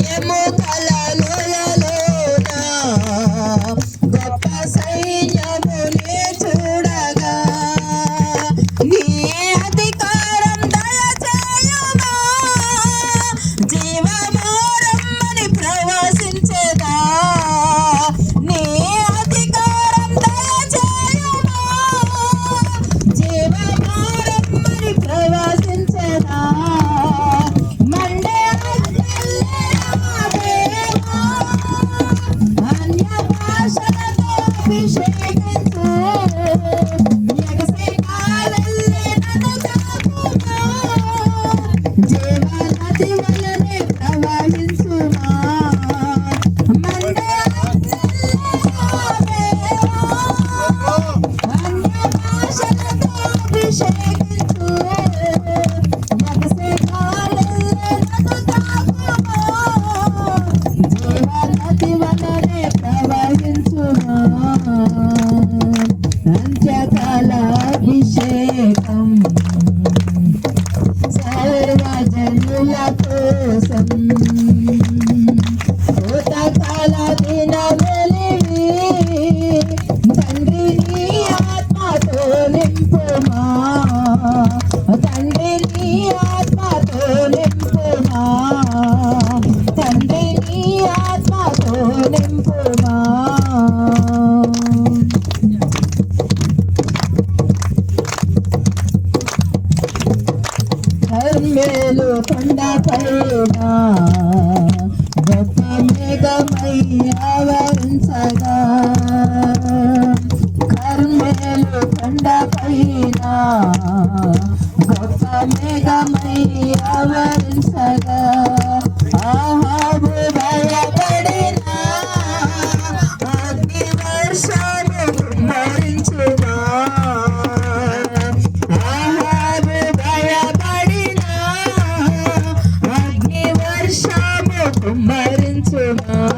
Bien, మేలు కొండ పైన గొప్ప మేఘమై ఆవరించగా కర్మేలు కొండ పైన గొప్ప మేఘమై ఆవరించగా I'm into my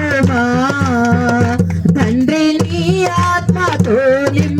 போலின்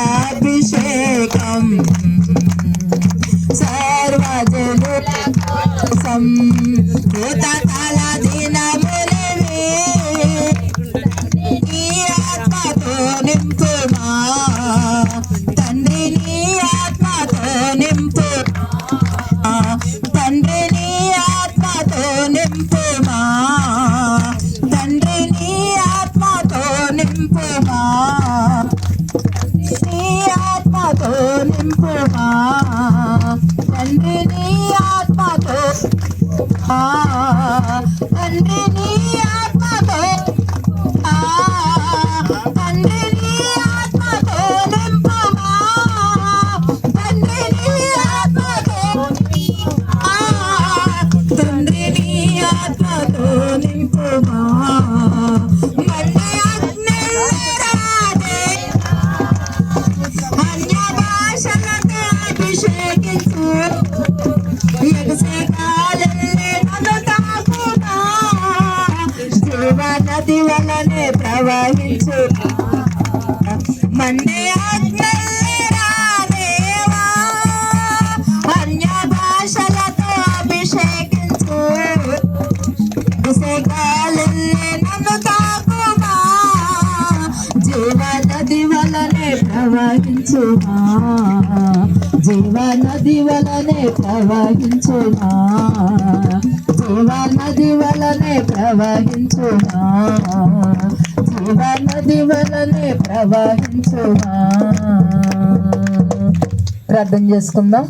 రుద్రాభిషేకం సర్వజనుసం కృతకాలది ah, ah, ah, ah, ah, వలనే ప్రవహించు. మన్నే అగ్నేవాదేవా అన్య భాషలతో అభిషేకించు. దిశగాలన్నే నన్ను తాకుమా? జీవనది వలనే ప్రవహించుమా? జీవనది నది వలనే ప్రవహించుమా? జీవనది వలనే ప్రవహించుమా? ప్రార్థన చేసుకుందాం.